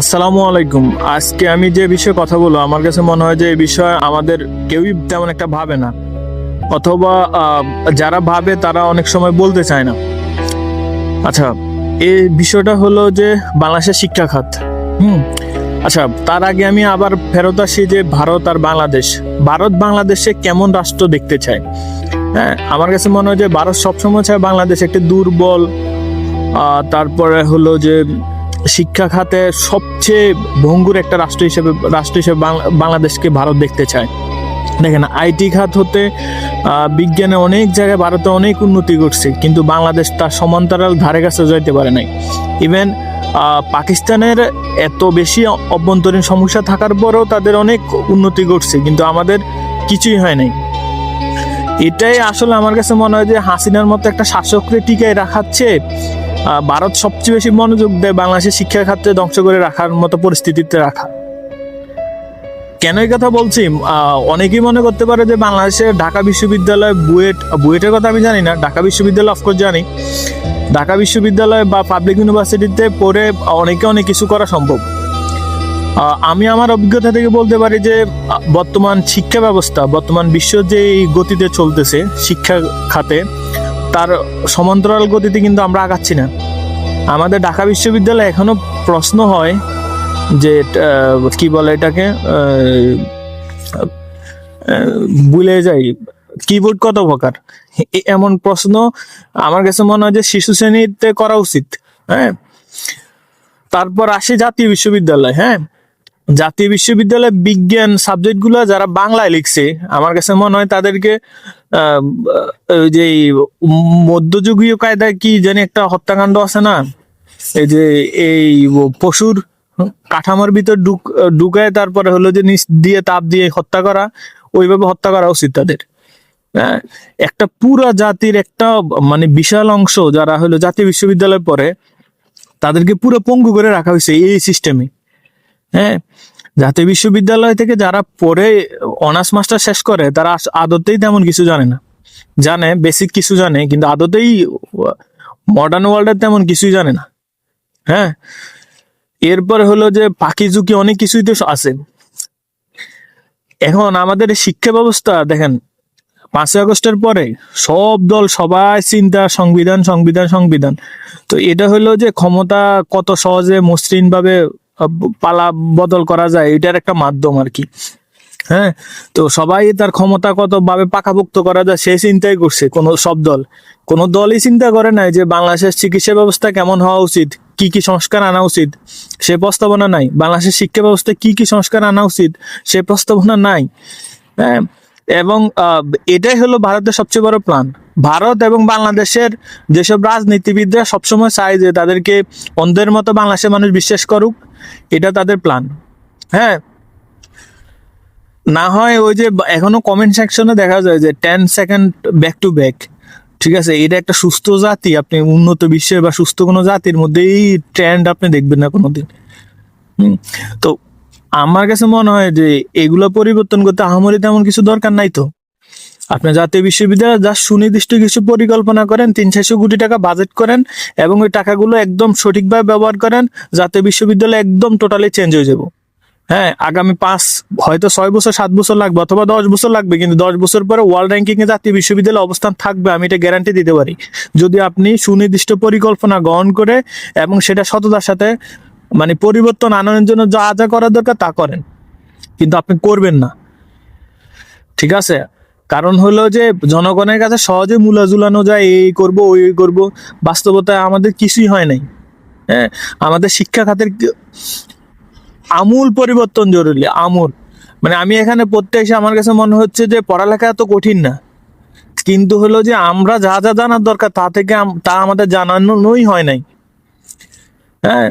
আসসালামু আলাইকুম। আজকে আমি যে বিষয়ে কথা বলব, আমার কাছে মনে হয় যে এই বিষয়ে আমাদের কেউই তেমন একটা ভাবে না। অথবা যারা ভাবে তারা অনেক সময় বলতে চায় না। আচ্ছা এই বিষয়টা হলো যে বাংলাদেশের শিক্ষা খাত। হুম? আচ্ছা তার আগে আমি আবার ফেরত আসি যে ভারত আর বাংলাদেশ। ভারত বাংলাদেশে কেমন রাষ্ট্র দেখতে চায়? হ্যাঁ আমার কাছে মনে হয় যে ভারত সবসময় চায় বাংলাদেশ একটি দুর্বল তারপরে হলো যে শিক্ষা খাতে সবচেয়ে ভঙ্গুর একটা রাষ্ট্র হিসেবে রাষ্ট্র হিসেবে বাংলাদেশকে ভারত দেখতে চায়। দেখেন আইটি খাত হতে বিজ্ঞানে অনেক জায়গায় ভারতে অনেক উন্নতি করছে কিন্তু বাংলাদেশ তার সমান্তরাল ধারে কাছে যাইতে পারে নাই। ইভেন পাকিস্তানের এত বেশি অভ্যন্তরীণ সমস্যা থাকার পরেও তাদের অনেক উন্নতি করছে কিন্তু আমাদের কিছুই হয় নাই। এটাই আসলে আমার কাছে মনে হয় যে হাসিনার মতো একটা শাসককে টিকায় রাখাচ্ছে ভারত সবচেয়ে বেশি মনোযোগ দেয় বাংলাদেশের শিক্ষা খাতে ধ্বংস করে রাখার মতো পরিস্থিতিতে রাখা। কেন এই কথা বলছি? অনেকেই মনে করতে পারে যে বাংলাদেশের ঢাকা বিশ্ববিদ্যালয় বুয়েট, বুয়েটের কথা আমি জানি না, ঢাকা বিশ্ববিদ্যালয় অফকোর্স জানি। ঢাকা বিশ্ববিদ্যালয় বা পাবলিক ইউনিভার্সিটিতে পড়ে অনেকে অনেক কিছু করা সম্ভব। আমি আমার অভিজ্ঞতা থেকে বলতে পারি যে, বর্তমান শিক্ষা ব্যবস্থা, বর্তমান বিশ্ব যে এই গতিতে চলতেছে শিক্ষা খাতে তার সমান্তরাল গতিতে কিন্তু আমরা আগাচ্ছি না। আমাদের ঢাকা বিশ্ববিদ্যালয়ে এখনও প্রশ্ন হয় যে কি বলে এটাকে ভুলে যাই কিবোর্ড কত প্রকার? এমন প্রশ্ন আমার কাছে মনে হয় যে শিশু শ্রেণীতে করা উচিত হ্যাঁ? তারপর আসে জাতীয় বিশ্ববিদ্যালয় হ্যাঁ? জাতীয় বিশ্ববিদ্যালয় বিজ্ঞান সাবজেক্টগুলো যারা বাংলায় লিখছে, আমার কাছে মনে হয় তাদেরকে যে মধ্যযুগীয় কায়দায় কি জানি একটা হত্যাকাণ্ড আছে না? এই যে এই পশুর কাঠামোর ভিতর ঢুক, ঢুকায় তারপরে হলো যে নিচ দিয়ে তাপ দিয়ে হত্যা করা, ওইভাবে হত্যা করা উচিত তাদের। হ্যাঁ একটা পুরা জাতির একটা মানে বিশাল অংশ যারা হলো জাতীয় বিশ্ববিদ্যালয়ে পড়ে, তাদেরকে পুরো পঙ্গু করে রাখা হয়েছে এই সিস্টেমে হ্যাঁ জাতীয় বিশ্ববিদ্যালয় থেকে যারা পড়ে অনার্স মাস্টার শেষ করে, তারা আদতেই তেমন কিছু জানে না। জানে বেসিক কিছু জানে, কিন্তু আদতেই মডার্ন ওয়ার্ল্ডের তেমন কিছুই জানে না। হ্যাঁ এরপরে হলো যে পাখি ঝুঁকি অনেক কিছুই তো আছে। এখন আমাদের শিক্ষা ব্যবস্থা, দেখেন, পাঁচই আগস্টের পরে সব দল, সবাই চিন্তা, সংবিধান সংবিধান সংবিধান। তো এটা হলো যে ক্ষমতা কত সহজে মসৃণ ভাবে পালা বদল করা যায়, এটার একটা মাধ্যম আর কি। হ্যাঁ তো সবাই তার ক্ষমতা কত ভাবে পাকাপোক্ত করা যায়, সে চিন্তাই করছে কোন সব দল। কোন দলই চিন্তা করে নাই যে বাংলাদেশের চিকিৎসা ব্যবস্থা কেমন হওয়া উচিত, কি কি সংস্কার আনা উচিত। সে প্রস্তাবনা নাই। বাংলাদেশের শিক্ষা ব্যবস্থায় কি কি সংস্কার আনা উচিত, সে প্রস্তাবনা নাই। হ্যাঁ এবং এটাই হলো ভারতের সবচেয়ে বড় প্ল্যান ভারত এবং বাংলাদেশের যেসব রাজনীতিবিদরা সবসময় চায় যে তাদেরকে অন্ধের মতো বাংলাদেশের মানুষ বিশ্বাস করুক এটা তাদের প্ল্যান হ্যাঁ? না হয় ওই যে এখনও কমেন্ট সেকশনে দেখা যায় যে ten second back to back ঠিক আছে? এটা একটা সুস্থ জাতি, আপনি উন্নত বিশ্বের বা সুস্থ কোনো জাতির মধ্যে এই ট্রেন্ড আপনি দেখবেন না কোনোদিন। তো আমার কাছে মনে হয় যে এগুলো পরিবর্তন করতে আহামরি তেমন কিছু দরকার নাই তো। আপনি জাতীয় বিশ্ববিদ্যালয় যা সুনির্দিষ্ট কিছু পরিকল্পনা করেন, তিন চারশো কোটি টাকা বাজেট করেন এবং ওই টাকাগুলো একদম সঠিকভাবে ব্যবহার করেন, জাতীয় বিশ্ববিদ্যালয় একদম টোটালি চেঞ্জ হয়ে যাব। হ্যাঁ আগামী পাঁচ, হয়তো ছয় বছর, সাত বছর লাগবে অথবা দশ বছর লাগবে, কিন্তু দশ বছর পরে ওয়ার্ল্ড র্যাঙ্কিং এ জাতীয় বিশ্ববিদ্যালয় অবস্থান থাকবে, আমি এটা গ্যারান্টি দিতে পারি। যদি আপনি সুনির্দিষ্ট পরিকল্পনা গ্রহণ করে এবং সেটা সততার সাথে মানে পরিবর্তন আনানোর জন্য যা যা করা দরকার তা করেন। কিন্তু আপনি করবেন না। ঠিক আছে? কারণ হলো যে জনগণের কাছে সহজে মূলা ঝুলানো যায়, এই করব, ওই করব, বাস্তবতায় আমাদের কিছুই হয় নাই। হ্যাঁ আমাদের শিক্ষা খাতের আমূল পরিবর্তন জরুরি, আমূল। মানে আমি এখানে পড়তে এসে আমার কাছে মনে হচ্ছে যে পড়ালেখা এত কঠিন না। কিন্তু হলো যে আমরা যা যা জানার দরকার তা থেকে তা আমাদের জানানোই হয় নাই। হ্যাঁ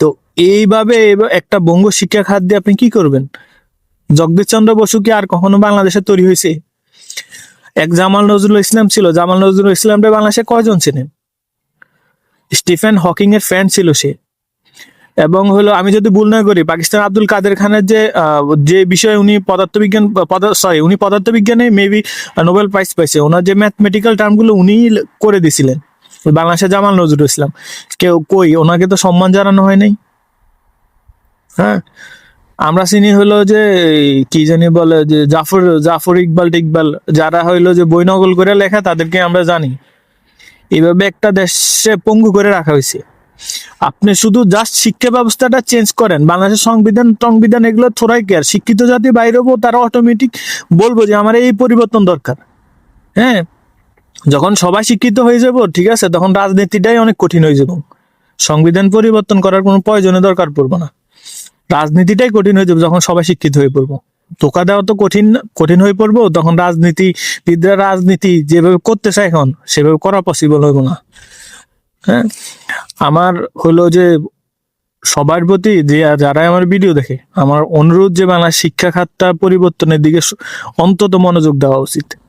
তো এইভাবে একটা বঙ্গ শিক্ষা খাত দিয়ে আপনি কি করবেন? জগদীশ চন্দ্র বসু কি আর কখনো বাংলাদেশে তৈরি হয়েছে? এক জামাল নজরুল ইসলাম ছিল। জামাল নজরুল ইসলামটা বাংলাদেশে কয়জন ছিলেন? স্টিফেন হকিং এর ফ্যান ছিল সে। এবং হলো, আমি যদি ভুল না করি, পাকিস্তান আব্দুল কাদের খানের যে যে বিষয়ে উনি পদার্থবিজ্ঞান সরি উনি পদার্থবিজ্ঞানে মেবি নোবেল প্রাইজ পাইছে। ওনার যে ম্যাথমেটিক্যাল টার্মগুলো উনি করে দিছিলেন। বাংলাদেশের জামাল নজরুল ইসলাম। কেউ কই? ওনাকে তো সম্মান জানানো হয় নাই। হ্যাঁ? আমরা চিনি হলো যে কি জানি বলে যে জাফর জাফর ইকবাল টিকবাল, যারা হইল যে বই নকল করে লেখা, তাদেরকে আমরা জানি। এইভাবে একটা দেশে পঙ্গু করে রাখা হয়েছে। আপনি শুধু জাস্ট শিক্ষা ব্যবস্থাটা চেঞ্জ করেন। বাংলাদেশের সংবিধান সংবিধান এগুলো থোড়াই কেয়ার শিক্ষিত জাতি বাইরে হব, তারা অটোমেটিক বলব যে আমার এই পরিবর্তন দরকার। হ্যাঁ? যখন সবাই শিক্ষিত হয়ে যাব, ঠিক আছে, তখন রাজনীতিটাই অনেক কঠিন হয়ে যাব। সংবিধান পরিবর্তন করার কোনো প্রয়োজনে দরকার পড়বে না। রাজনীতিটাই কঠিন হয়ে যাবে যখন সবাই শিক্ষিত হয়ে পড়ব। ধোকা দেওয়া তো কঠিন কঠিন হয়ে পড়ব, তখন রাজনীতি রাজনীতিবিদরা রাজনীতি যেভাবে করতে চায় এখন, সেভাবে করা পসিবল হইব না। হ্যাঁ? আমার হলো যে সবার প্রতি যে যারা আমার ভিডিও দেখে, আমার অনুরোধ যে বাংলা শিক্ষা খাতটা পরিবর্তনের দিকে অন্তত মনোযোগ দেওয়া উচিত।